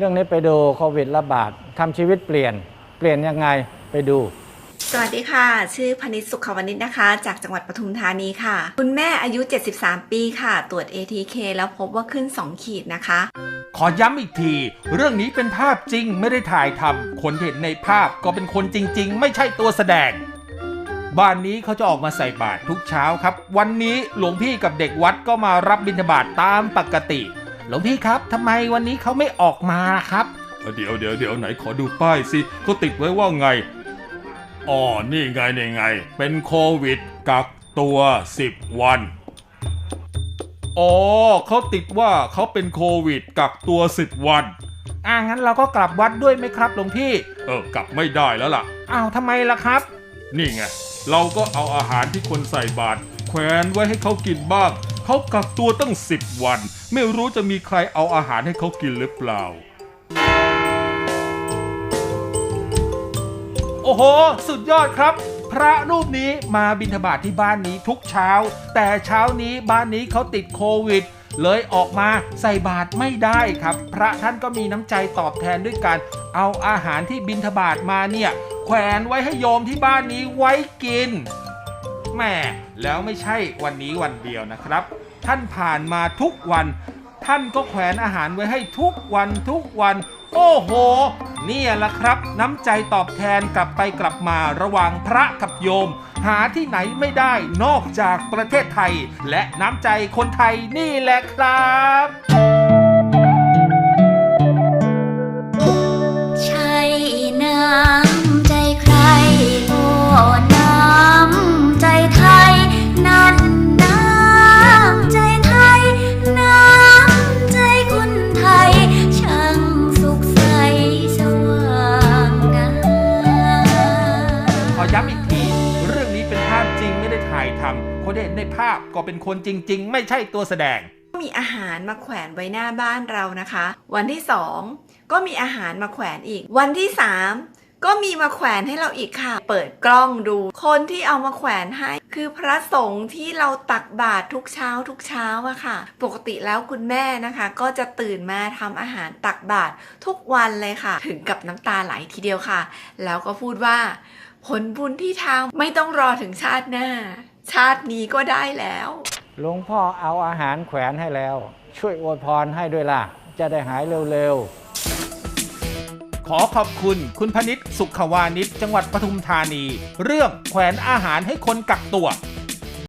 เรื่องนี้ไปดูโควิดระบาดทำชีวิตเปลี่ยน เปลี่ยนยังไงไปดู สวัสดีค่ะ ชื่อพนิษฐ์สุขวณิชนะคะ จากจังหวัดปทุมธานีค่ะ คุณแม่อายุ 73 ปีค่ะ ตรวจ ATK แล้วพบว่าขึ้น 2 ขีดนะคะ ขอย้ำอีกที เรื่องนี้เป็นภาพจริงไม่ได้ถ่ายทำคนที่เห็นในภาพก็เป็นคนจริง ๆ ไม่ใช่ตัวแสดงบ้านนี้เขาจะออกมาใส่บาตรทุกเช้าครับ วันนี้หลวงพี่กับเด็กวัดก็มารับบิณฑบาตตามปกติ หลวงพี่ครับทำไมวันนี้เขาไม่ออกมาครับ เดี๋ยวเดี๋ยวเดี๋ยวไหนขอดูป้ายสิเขาติดไว้ว่าไงอ๋อนี่ไงนี่ไง เป็นโควิดกักตัว 10 วันอ๋อเขาติดว่าเขาเป็นโควิดกักตัว 10 วันอ่างั้นเราก็กลับวัดด้วยไหมครับหลวงพี่ เออกลับไม่ได้แล้วล่ะ อ้าวทำไมล่ะครับ นี่ไง เราก็เอาอาหารที่คนใส่บาตรแขวนไว้ให้เขากินบ้าง เขากักตัวตั้ง10วัน ไม่รู้จะมีใครเอาอาหารให้เขากินหรือเปล่า โอ้โห สุดยอดครับ พระรูปนี้มาบิณฑบาตทที่บ้านนี้ทุกเช้า แต่เช้านี้บ้านนี้เขาติดโควิดเลยออกมาใส่บาตรไม่ได้ครับ พระท่านก็มีน้ำใจตอบแทนด้วยการเอาอาหารที่บิณฑบาตมาเนี่ย แขวนไว้ให้โยมที่บ้านนี้ไว้กินแม่แล้วไม่ใช่วันนี้วันเดียวนะครับ ท่านผ่านมาทุกวัน ท่านก็แขวนอาหารไว้ให้ทุกวันทุกวัน โอ้โหเนี่ยแหละครับ น้ำใจตอบแทนกลับไปกลับมาระหว่างพระกับโยม หาที่ไหนไม่ได้นอกจากประเทศไทย และน้ำใจคนไทยนี่แหละครับ ย้ำอีกที เรื่องนี้เป็นภาพจริงไม่ได้ถ่ายทำคนที่เห็นในภาพก็เป็นคนจริง ๆ ไม่ใช่ตัวแสดง มีอาหารมาแขวนไว้หน้าบ้านเรานะคะ วันที่สองก็มีอาหารมาแขวนอีก วันที่สามก็มีมาแขวนให้เราอีกค่ะ เปิดกล้องดู คนที่เอามาแขวนให้ คือพระสงฆ์ที่เราตักบาตรทุกเช้าทุกเช้าอะค่ะ ปกติแล้วคุณแม่นะคะ ก็จะตื่นมาทำอาหารตักบาตรทุกวันเลยค่ะ ถึงกับน้ำตาไหลทีเดียวค่ะ แล้วก็พูดว่า ผลบุญที่ทำไม่ต้องรอถึงชาติหน้า ชาตินี้ก็ได้แล้ว หลวงพ่อเอาอาหารแขวนให้แล้ว ช่วยอวยพรให้ด้วยล่ะ จะได้หายเร็วๆ ขอขอบคุณคุณพนิษฐ์สุขวานิชจังหวัดปทุมธานี เรื่องแขวนอาหารให้คนกักตัว